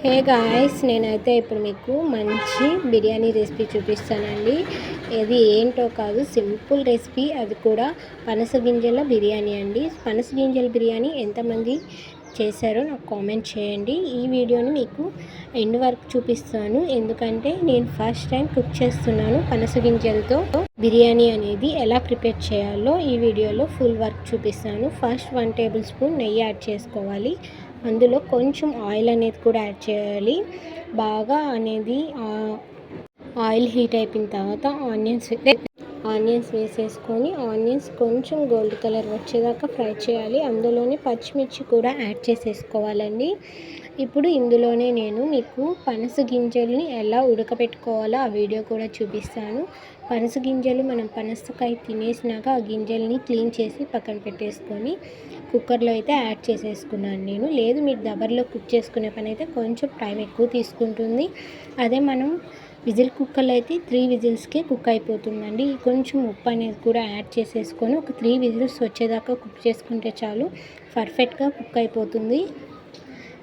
Hey guys నేనైతే ఇప్పుడు మీకు మంచి బిర్యానీ రెసిపీ చూపిస్తానండి. ఇది ఏంటో కాదు సింపుల్ రెసిపీ. అది కూడా పనస గింజల బిర్యానీ అండి. పనస గింజల బిర్యానీ ఎంతమంది చేశారో నాకు కామెంట్ చేయండి. ఈ వీడియోని మీకు ఎండ్ వరకు చూపిస్తాను. ఎందుకంటే నేను ఫస్ట్ టైం కుక్ చేస్తున్నాను పనస గింజలతో. బిర్యానీ అనేది ఎలా ప్రిపేర్ చేయాలో ఈ వీడియోలో ఫుల్ వర్క్ చూపిస్తాను. ఫస్ట్ వన్ టేబుల్ స్పూన్ నెయ్యి యాడ్ చేసుకోవాలి. అందులో కొంచెం ఆయిల్ అనేది కూడా యాడ్ చేయాలి. బాగా అనేది ఆయిల్ హీట్ అయిపోయిన తర్వాత ఆనియన్స్ ఆనియన్స్ వేసేసుకొని ఆనియన్స్ కొంచెం గోల్డ్ కలర్ వచ్చేదాకా ఫ్రై చేయాలి. అందులోనే పచ్చిమిర్చి కూడా యాడ్ చేసేసుకోవాలండి. ఇప్పుడు ఇందులోనే నేను మీకు పనస గింజల్ని ఎలా ఉడకపెట్టుకోవాలో ఆ వీడియో కూడా చూపిస్తాను. పనస గింజలు మనం పనసకాయ తినేసినాక ఆ గింజల్ని క్లీన్ చేసి పక్కన పెట్టేసుకొని కుక్కర్లో అయితే యాడ్ చేసేసుకున్నాను నేను. లేదు మీరు దబర్లో కుక్ చేసుకునే పని అయితే కొంచెం టైం ఎక్కువ తీసుకుంటుంది. అదే మనం విజిల్ కుక్కర్లో అయితే త్రీ విజిల్స్కే కుక్ అయిపోతుందండి. కొంచెం ఉప్పు అనేది కూడా యాడ్ చేసేసుకొని ఒక త్రీ విజిల్స్ వచ్చేదాకా కుక్ చేసుకుంటే చాలు పర్ఫెక్ట్గా కుక్ అయిపోతుంది.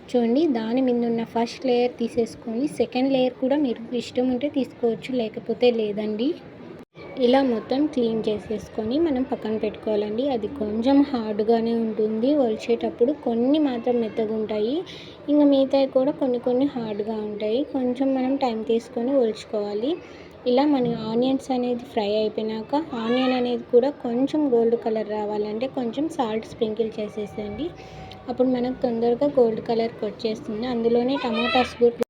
చూడండి దాని మీద ఉన్న ఫస్ట్ లేయర్ తీసేసుకొని సెకండ్ లేయర్ కూడా మీరు ఇష్టం ఉంటే తీసుకోవచ్చు లేకపోతే లేదండి. ఇలా మొత్తం క్లీన్ చేసేసుకొని మనం పక్కన పెట్టుకోవాలండి. అది కొంచెం హార్డ్గానే ఉంటుంది. ఒలిచేటప్పుడు కొన్ని మాత్రం మెత్తగా ఉంటాయి. ఇంకా మిగతాయి కూడా కొన్ని కొన్ని హార్డ్గా ఉంటాయి. కొంచెం మనం టైం తీసుకొని ఒలుచుకోవాలి. ఇలా మన ఆనియన్స్ అనేది ఫ్రై అయిపోయినాక ఆనియన్ అనేది కూడా కొంచెం గోల్డ్ కలర్ రావాలంటే కొంచెం సాల్ట్ స్ప్రింకిల్ చేసేసండి అప్పుడు మనకు తొందరగా గోల్డ్ కలర్కి వచ్చేస్తుంది. అందులోనే టమాటాస్ కూడా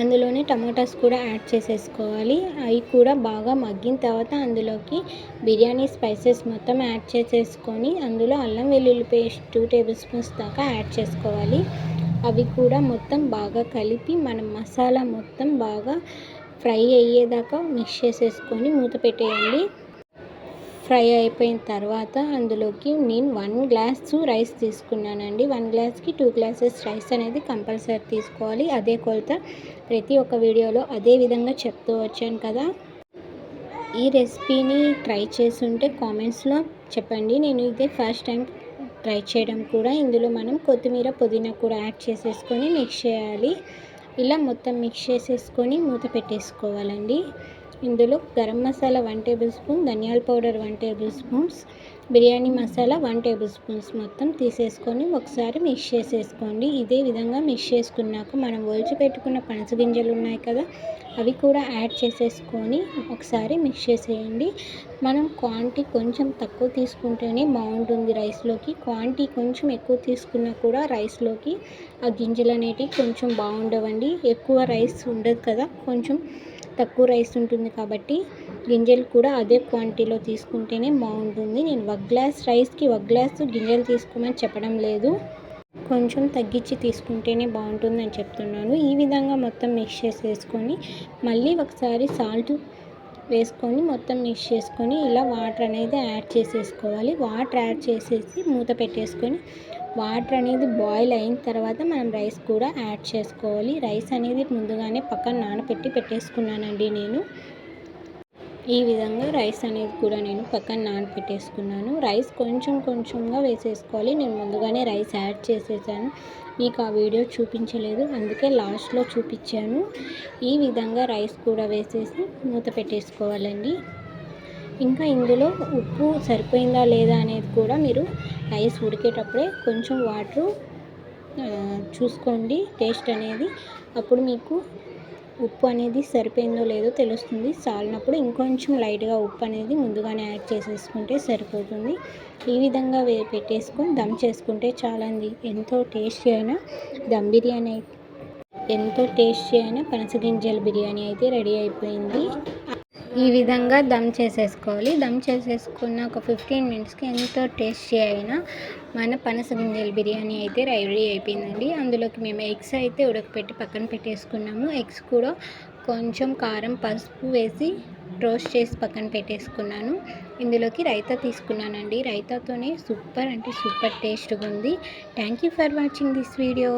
అందులోనే టమాటాస్ కూడా యాడ్ చేసేసుకోవాలి. అవి కూడా బాగా మగ్గిన తర్వాత అందులోకి బిర్యానీ స్పైసెస్ మొత్తం యాడ్ చేసేసుకొని అందులో అల్లం వెల్లుల్లి పేస్ట్ టూ టేబుల్ స్పూన్స్ దాకా యాడ్ చేసుకోవాలి. అవి కూడా మొత్తం బాగా కలిపి మనం మసాలా మొత్తం బాగా ఫ్రై అయ్యేదాకా మిక్స్ చేసేసుకొని మూత పెట్టేయండి. ఫ్రై అయిపోయిన తర్వాత అందులోకి నేను వన్ గ్లాస్ రైస్ తీసుకున్నానండి. వన్ గ్లాస్కి టూ గ్లాసెస్ రైస్ అనేది కంపల్సరీ తీసుకోవాలి. అదే కొలత ప్రతి ఒక్క వీడియోలో అదే విధంగా చెప్తూ వచ్చాను కదా. ఈ రెసిపీని ట్రై చేస్తుంటే కామెంట్స్లో చెప్పండి. నేను ఇదే ఫస్ట్ టైం ట్రై చేయడం కూడా. ఇందులో మనం కొత్తిమీర పుదీనా కూడా యాడ్ చేసేసుకొని మిక్స్ చేయాలి. ఇలా మొత్తం మిక్స్ చేసేసుకొని మూత పెట్టేసుకోవాలండి. ఇందులో garam masala one table spoon ధనియాల powder one table spoons biryani masala one table spoons మొత్తం తీసేసుకొని ఒకసారి మిక్స్ చేసేసుకోండి. ఇదే విధంగా మిక్స్ చేసుకున్నాక మనం ఒలిచి పెట్టుకున్న పనస గింజలు ఉన్నాయి కదా అవి కూడా యాడ్ చేసేసుకొని ఒకసారి మిక్స్ చేసేయండి. మనం క్వాంటిటీ కొంచెం తక్కువ తీసుకుంటేనే బాగుంటుంది రైస్లోకి. క్వాంటిటీ కొంచెం ఎక్కువ తీసుకున్నా కూడా రైస్లోకి ఆ గింజలు అనేటివి కొంచెం బాగుండవండి. ఎక్కువ రైస్ ఉండదు కదా కొంచెం తక్కువ రైస్ ఉంటుంది కాబట్టి గింజలు కూడా అదే క్వాంటిటీలో తీసుకుంటేనే బాగుంటుంది. నేను ఒక గ్లాస్ రైస్కి ఒక గ్లాస్ గింజలు తీసుకోమని చెప్పడం లేదు. కొంచెం తగ్గించి తీసుకుంటేనే బాగుంటుందని చెప్తున్నాను. ఈ విధంగా మొత్తం మిక్స్ చేసేసుకొని మళ్ళీ ఒకసారి సాల్ట్ వేసుకొని మొత్తం మిక్స్ చేసుకొని ఇలా వాటర్ అనేది యాడ్ చేసేసుకోవాలి. వాటర్ యాడ్ చేసేసి మూత పెట్టేసుకొని వాటర్ అనేది బాయిల్ అయిన తర్వాత మనం రైస్ కూడా యాడ్ చేసుకోవాలి. రైస్ అనేది ముందుగానే పక్కన నానబెట్టి పెట్టేసుకున్నానండి నేను. ఈ విధంగా రైస్ అనేది కూడా నేను పక్కన నానపెట్టేసుకున్నాను. రైస్ కొంచెం కొంచెంగా వేసేసుకోవాలి. నేను ముందుగానే రైస్ యాడ్ చేసేసాను. మీకు ఆ వీడియో చూపించలేదు. అందుకే లాస్ట్లో చూపించాను. ఈ విధంగా రైస్ కూడా వేసేసి మూత పెట్టేసుకోవాలండి. ఇంకా ఇందులో ఉప్పు సరిపోయిందా లేదా అనేది కూడా మీరు రైస్ ఉడికేటప్పుడే కొంచెం వాటర్ చూసుకోండి టేస్ట్ అనేది. అప్పుడు మీకు ఉప్పు అనేది సరిపోయిందో లేదో తెలుస్తుంది. చాలినప్పుడు ఇంకొంచెం లైట్గా ఉప్పు అనేది ముందుగానే యాడ్ చేసేసుకుంటే సరిపోతుంది. ఈ విధంగా వే పెట్టేసుకొని దమ్ చేసుకుంటే చాలండి. ఎంతో టేస్టీ అయిన దమ్ బిర్యానీ ఎంతో టేస్టీ అయిన పనసగింజల బిర్యానీ అయితే రెడీ అయిపోయింది. ఈ విధంగా దమ్ చేసేసుకోవాలి. దమ్ చేసేసుకున్న ఒక ఫిఫ్టీన్ మినిట్స్కి ఎంతో టేస్టీ అయిన మన పనస గింజల బిర్యానీ అయితే రెడీ అయిపోయిందండి. అందులోకి మేము ఎగ్స్ అయితే ఉడకపెట్టి పక్కన పెట్టేసుకున్నాము. ఎగ్స్ కూడా కొంచెం కారం పసుపు వేసి రోస్ట్ చేసి పక్కన పెట్టేసుకున్నాను. ఇందులోకి రైతా తీసుకున్నానండి. రైతాతోనే సూపర్ అంటే సూపర్ టేస్ట్గా ఉంది. Thank you for watching this video.